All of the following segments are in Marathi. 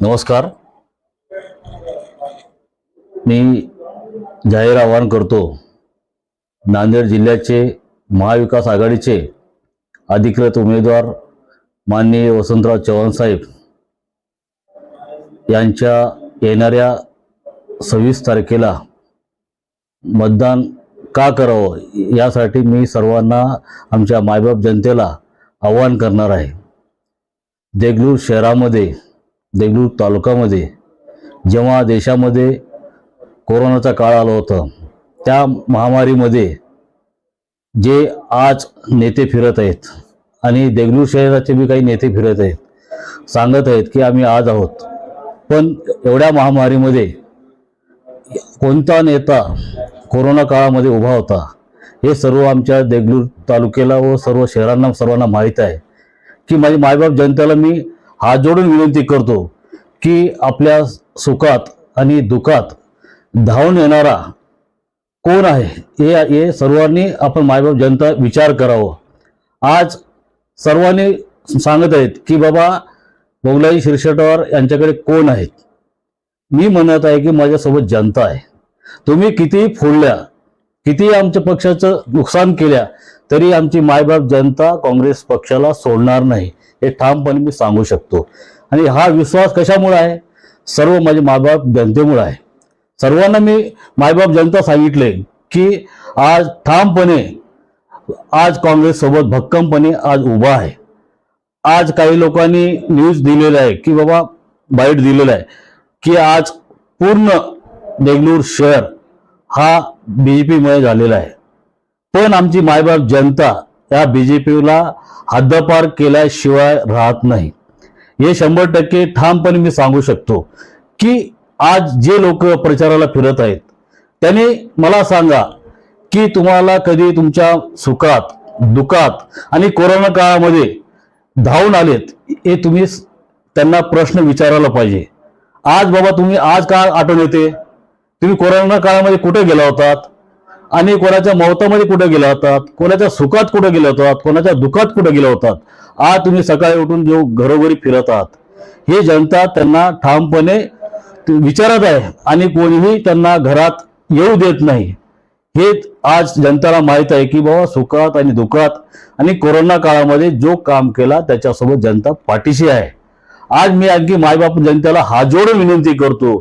नमस्कार. मी जाहीर आवाहन करतो नांदेड जिल्ह्याचे महाविकास आघाडीचे अधिकृत उमेदवार माननीय वसंतराव चव्हाण साहेब यांच्या येणाऱ्या सव्वीस तारखेला मतदान का करावं यासाठी मी सर्वांना आमच्या मायबाप जनतेला आवाहन करणार आहे. देगलूर शहरामध्ये देगलूर तालुक्यामध्ये जेव्हा देशामध्ये कोरोनाचा काळ आला होता त्या महामारीमध्ये जे आज नेते फिरत आहेत आणि देगलूर शहराचे बी काही नेते फिरत आहेत सांगत आहेत की आम्ही आज आहोत. पण एवढ्या महामारीमध्ये कोणता नेता कोरोना काळामध्ये उभा होता हे सर्व आमच्या देगलूर तालुक्याला व सर्व शहरांना सर्वांना माहीत आहे. की माझी मायबाप जनतेला मी हात जोडून विनंती करतो की आपल्या सुखात आणि दुखात धावून येणारा कोण आहे हे हे सर्वांनी आपण मायबाप जनता विचार करावं. आज सर्वांनी सांगत आहेत की बाबा बोगलाई शिरशेटवार यांच्याकडे कोण आहेत? मी म्हणत आहे की माझ्यासोबत जनता आहे. तुम्ही कितीही फोडल्या कितीही आमच्या पक्षाचं नुकसान केल्या तरी आमची मायबाप जनता काँग्रेस पक्षाला सोडणार नाही. हे ठामपणे मी सांगू शकतो. आणि हा विश्वास कशामुळे आहे? सर्व माझे मायबाप जनतेमुळे आहे. सर्वांना मी मायबाप जनता सांगितले की आज ठामपणे आज काँग्रेससोबत भक्कमपणे आज उभा आहे. आज काही लोकांनी न्यूज दिलेलं आहे की बाबा बाईट दिलेलं आहे की आज पूर्ण देगलूर शहर हा बी जे पीमुळे झालेला आहे. पण आमची मायबाप जनता या बीजेपीला हद्दपार केल्याशिवाय राहत नाही. हे शंभर टक्के ठामपणे मी सांगू शकतो की आज जे लोक प्रचाराला फिरत आहेत त्यांनी मला सांगा की तुम्हाला कधी तुमच्या सुखात दुखात आणि कोरोना काळामध्ये धावून आलेत हे तुम्ही त्यांना प्रश्न विचारायला पाहिजे. आज बाबा तुम्ही आज का आठवण येते? तुम्ही कोरोना काळामध्ये कुठे गेला होतात? आणि कोणाच्या मौतामध्ये कुठं गेला होतात कोणाच्या सुखात कुठं गेला होतात कोणाच्या दुःखात कुठं गेला होतात आज तुम्ही सकाळी उठून जो घरोघरी फिरत आहात हे जनता त्यांना ठामपणे विचारत आहे आणि कोणीही त्यांना घरात येऊ देत नाही. हे आज जनतेला माहीत आहे की बाबा सुखात आणि दुःखात आणि कोरोना काळामध्ये जो काम केला त्याच्यासोबत जनता पाठीशी आहे. आज मी आणखी मायबाप जनतेला हा जोडून विनंती करतो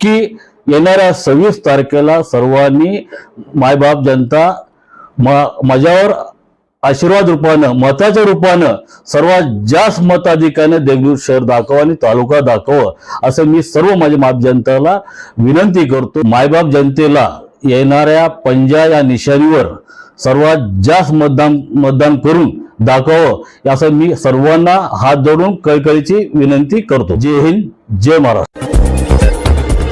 की येणाऱ्या सव्वीस तारखेला सर्वांनी मायबाप जनता म- माझ्यावर आशीर्वाद रूपानं मताच्या रूपानं सर्वात जास्त मताधिकाने देगलूर शहर दाखव आणि तालुका दाखव असं मी सर्व माझ्या माप जनतेला विनंती करतो. मायबाप जनतेला येणाऱ्या पंजा या निशाणीवर सर्वात जास्त मतदान मतदान करून दाखवावं असं मी सर्वांना हात जोडून कळकळीची विनंती करतो. जय हिंद जय महाराष्ट्र.